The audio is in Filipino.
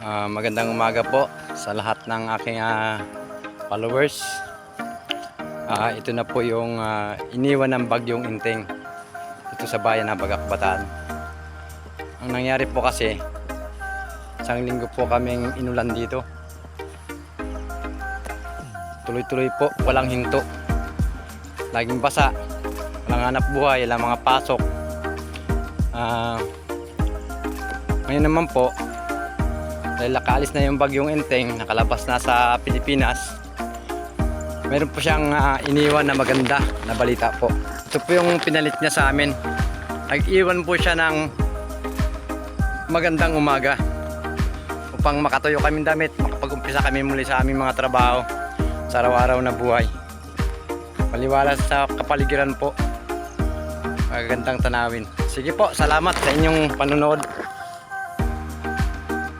Ah, magandang umaga po sa lahat ng aking ah, followers. Ah, ito na po yung ah, iniwan ng bagyong inting ito sa bayan ng Bagak Bataan. Ang nangyari po kasi, isang linggo po kaming inulan dito. Tuloy-tuloy po, walang hinto. Laging basa, walang hanap buhay, walang mga pasok. Ah, ngayon naman po, dahil nakaalis na yung bagyong enteng, nakalabas na sa Pilipinas, meron po siyang ah, iniwan na maganda na balita po. Ito po yung pinalit niya sa amin. Nag-iwan po siya ng magandang umaga upang makatuyo kaming damit, makapag-umpisa kami muli sa aming mga trabaho sa araw-araw na buhay. Maliwala sa kapaligiran po. Magagandang tanawin. Sige po, salamat sa inyong panonood.